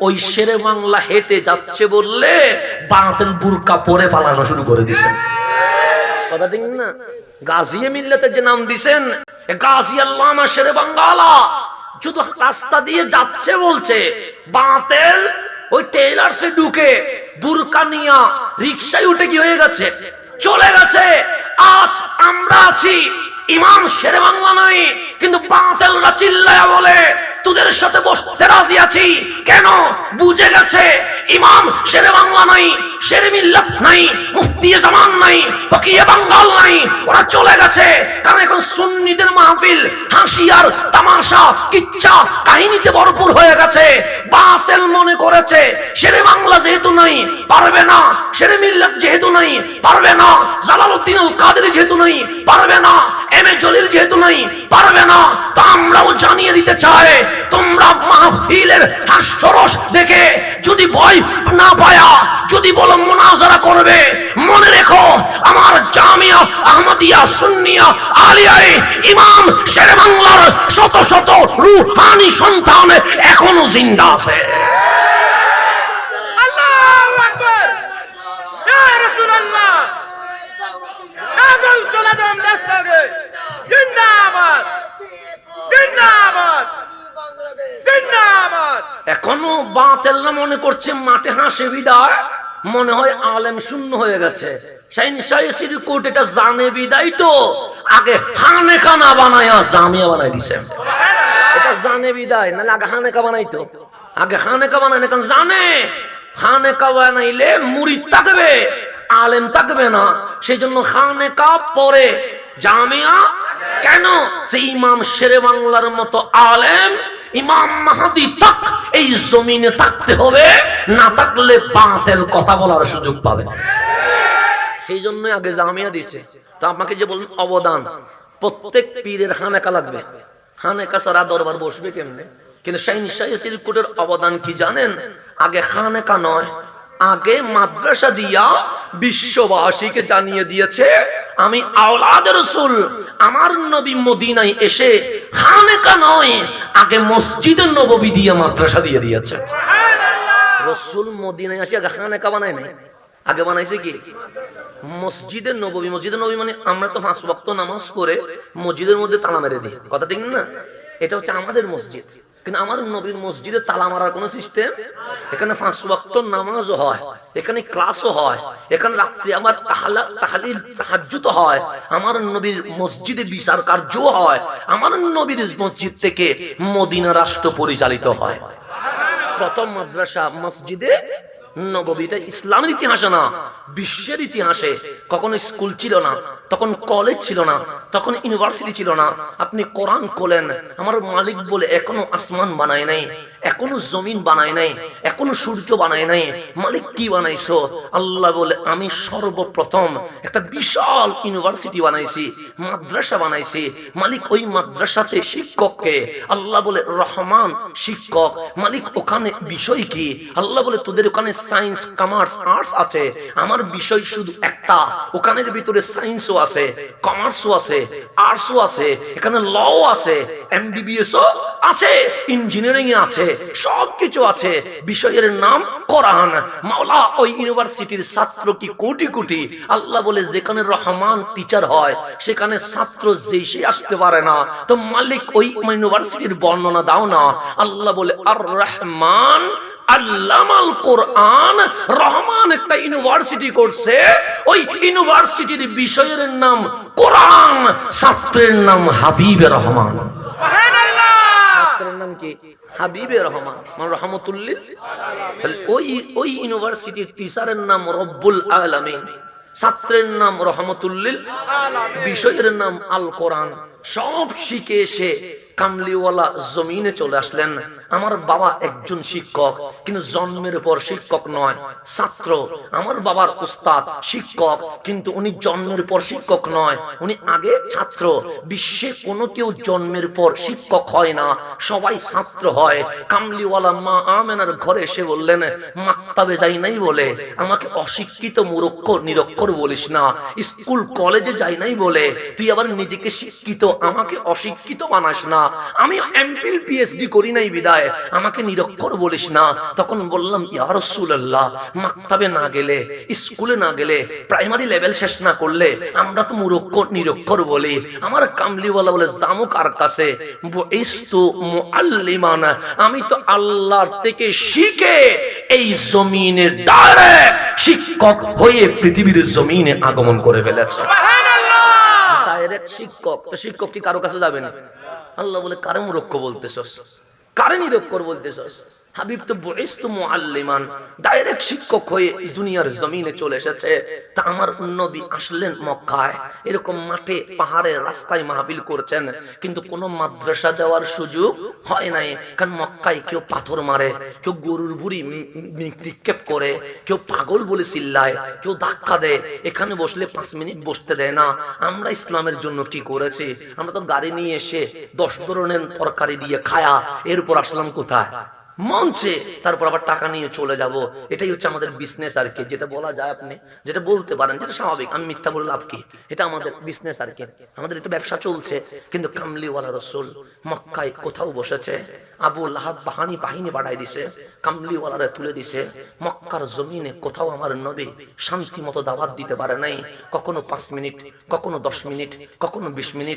ওই শেরে বাংলা হেঁটে যাচ্ছে বললে বাঁতেন বুরকা পরে পালানো শুরু করে দিছেন কথা ঠিক না? গাজিয়ে মিল্লাতের যে নাম দিছেন, এ গাজি আল্লামা শেরে বাঙ্গালা, শুধু রাস্তা দিয়ে যাচ্ছে বলছে বাঁতেল ওই টেইলার সে ঢুকে বুরকা নিয়া রিক্সায় উঠে কি হয়ে গেছে? চলে গেছে। আজ আমরা আছি ইমাম শেরে বাংলা নয় কিন্তু বাঁতেলরা চিল্লায়া বলে তোদের সাথে বসতে রাজি আছি। কেন? বুঝে গেছে, ইমাম শেরে বাংলা নাই, শেরে মিল্লাত নাই, মুফতি জামান নাই ফকিয়ে বাঙ্গাল নাই, ওরা চলে গেছে। কারণ এখন সুন্নিদের মাহফিল, হাসি আর তামাশা, কিচ্ছা কাহিনীতে ভরপুর হয়ে গেছে। বাতেল মনে করেছে, শেরে বাংলা যেহেতু নাই, পারবে না। শেরে মিল্লাত যেহেতু নাই, পারবে না। জালালউদ্দিন আল কাদের যেহেতু নাই, পারবে না। এম এ জলিল যেহেতু নাই, পারবে না। তা আমরাও জানিয়ে দিতে চাই, তোমরা মাহফিলের হাস্যরস দেখে যদি ভয় না পায়া, যদি বলো মোনাজারা করবে, মনে রেখো আমার জামিয়া আহমদিয়া সুন্নিয়া আলিয়ায় ইমাম শেরে বাংলার শত শত রুহানি সন্তান এখনও জিন্দা আছে। এখনও বাতেল না মনে করছে, মাঠে হাসে বিদায়। মনে হয় আলেম শূন্য হয়ে গেছে। জানে আগে খানা বানাই দিছে। এটা জানে বিদায়, নাহলে আগে বানাইতো আগে না বানাইলে আলেম থাকবে না। সেই জন্য হানেকা পরে জামিয়া? কেন? যে ইমাম শেরে বাংলার মতো আলেম, ইমাম মাহাদি তাক এই জমিনে থাকতে হবে, না থাকলে বাতেল কথা বলার সুযোগ পাবে। সেই জন্য আগে জামিয়া দিছে। তো আপনাকে যে বলুন অবদান। প্রত্যেক পীরের হানেকা লাগবে। হানেকা সারা দরবার বসবে কেমনে? কিন্তু শাহিন শাহী সিলকুটের অবদান কি জানেন? আগে হানেকা নয় আগে মাদ্রাসা দিয়া বিশ্ববাসীকে জানিয়ে দিয়েছে আমি আওলাদ রসুল আমার নবী মদিনায় এসে হানেকা নয় আগে মসজিদের নবী দিয়ে মাদ্রাসা দিয়ে দিয়েছে। রসুল মদিনায় আসি আগে হানেকা বানায় নাই। আগে বানাইছে কি? মসজিদের নবী মসজিদের নবী মানে আমরা তো পাঁচ ওয়াক্ত নামাজ পড়ে মসজিদের মধ্যে তালা মেরে দিই। কথা ঠিক না? এটা হচ্ছে আমাদের মসজিদ। কিন্তু আমার নবীর মসজিদে তালা মারার কোন সিস্টেম? এখানে পাঁচ ওয়াক্ত নামাজও হয়, এখানে ক্লাসও হয়, এখানে রাত্রি আমার তাহলা, তাহালিল তো হয়, আমার নবীর মসজিদে বিচার কার্যও হয়, আমার নবীর মসজিদ থেকে মদিনা রাষ্ট্র পরিচালিত হয়। প্রথম মাদ্রাসা মসজিদে নববীটা ইসলামের ইতিহাসে না, বিশ্বের ইতিহাসে। কখনো স্কুল ছিল না, তখন কলেজ ছিল না, তখন ইউনিভার্সিটি ছিল না। আপনি কোরআন কোলেন আমার মালিক বলে এখনও আসমান বানায় নাই। এখনও জমিন বানায় নাই, এখনও সূর্য বানায় নাই, মালিক কি বানাইছো? আল্লাহ বলে, আমি সর্বপ্রথম একটা বিশাল ইউনিভার্সিটি বানাইছি, মাদ্রাসা বানাইছি। মালিক ওই মাদ্রাসাতে শিক্ষককে, আল্লাহ বলে, রহমান শিক্ষক। মালিক ওখানে বিষয় কি? আল্লাহ বলে, তোদের ওখানে সায়েন্স, কমার্স, আর্টস আছে। আমার বিষয় শুধু একটা, ওখানের ভিতরে সায়েন্সও আছে, কমার্সও আছে, আর্টসও আছে, এখানে লও আছে এমবিবিএস ও আছে ইঞ্জিনিয়ারিং আছে, সবকিছু আছে। বিষয়ের নাম কোরআন। মাওলা ওই ইউনিভার্সিটির ছাত্র কি কোটি কোটি? আল্লাহ বলে, যেখানে রহমান টিচার হয়, সেখানে ছাত্র যেসে আসতে পারে না। তো মালিক ওই ইউনিভার্সিটির বর্ণনা দাও না। আল্লাহ বলে, আর রহমান আল্লামাল কোরআন, রহমান একটা ইউনিভার্সিটি করছে। ওই ইউনিভার্সিটির বিষয়ের নাম কোরআন, ছাত্রের নাম হাবিবে রহমান। নাম কি হাবিবে রহমান মানে রহমতুল্লিল। তাহলে ওই ওই ইউনিভার্সিটির টিচারের নাম রব্বুল আলামিন, ছাত্রের নাম রহমতুল্লিল, বিষয়ের নাম আল কোরআন, সব শিখে এসে কামলিওয়ালা জমিনে চলে আসলেন। আমার বাবা একজন শিক্ষক, কিন্তু জন্মের পর শিক্ষক নয়, ছাত্র। আমার বাবার উস্তাদ, শিক্ষক, কিন্তু উনি জন্মের পর শিক্ষক নয়, উনি আগে ছাত্র। বিশ্বে কোনো কেউ জন্মের পর শিক্ষক হয় না, সবাই ছাত্র হয়। কামলিওয়ালা মা আমেনার ঘরে এসে বললেন, মাক্তাবে যাই নাই বলে, আমাকে অশিক্ষিত মুরক্ষর নিরক্ষর বলিস না, স্কুল কলেজে যাই নাই বলে, তুই আবার নিজেকে শিক্ষিত, আমাকে অশিক্ষিত বানাস না। আমি এমপিল পিএইচডি করি নাই বিদায়। আমাকে নিরক্ষর বলিস না। তখন বললাম ইয়া রাসূলুল্লাহ মাকতাবে না গেলে স্কুলে না গেলে প্রাইমারি লেভেল শেষ না করলে আমরা তো মুরক্কর নিরক্ষর বলি। আমার কামলিওয়ালা বলে জামু কার কাছে? আমি তো আল্লাহর থেকে শিখে এই জমিনের ডাইরেক্ট শিক্ষক হয়ে পৃথিবীর জমিনে আগমন করে ফেলেছে। ডাইরেক্ট শিক্ষক তো শিক্ষক কি কারও কাছে যাবে না? আল্লাহ বলে কারে মুরক্ষ বলতেছস? কারে নিরক্ষর বলতেছস? হাবিব তো বয়স তো মুআল্লিমান। ডাইরেক্ট শিক্ষক হয়ে দুনিয়ার জমিনে চলে এসেছে। তা আমার নবী আসলেন মক্কায়। এরকম মাঠে পাহাড়ে রাস্তায় মাহফিল করছেন। কিন্তু কোন মাদ্রাসা দেওয়ার সুযোগ হয় নাই। কারণ মক্কায় কেউ পাথর মারে, কেউ গরুর বুড়ি নিক্ষেপ করে, কেউ পাগল বলে চিল্লায়, কেউ ধাক্কা দেয়। এখানে বসলে পাঁচ মিনিট বসতে দেয় না। আমরা ইসলামের জন্য কি করেছি? আমরা তো গাড়ি নিয়ে এসে দশ ধরনের তরকারি দিয়ে খায়া, এরপর আসলাম কোথায়? মঞ্চে, তারপর আবার টাকা নিয়ে চলে যাব। এটাই হচ্ছে আমাদের বিজনেস আর কি। যেটা বলা যায় আপনি, যেটা বলতে পারেন, যেটা স্বাভাবিক। আমি মিথ্যা বলে লাভ কি? এটা আমাদের বিজনেস আর কি। আমাদের এটা ব্যবসা চলছে, কিন্তু কামলিওয়ালা রসুল মক্কায় কোথাও বসেছে, আবু লাহাব বাহানি বাহিনী বাড়াই দিছে, কামলিওয়ালারা তুলে দিছে, মক্কার জমিনে কোথাও আমার নবী শান্তি মতো দাওয়াত দিতে পারে নাই। কখনো পাঁচ মিনিট, কখনো দশ মিনিট, কখনো বিশ মিনিট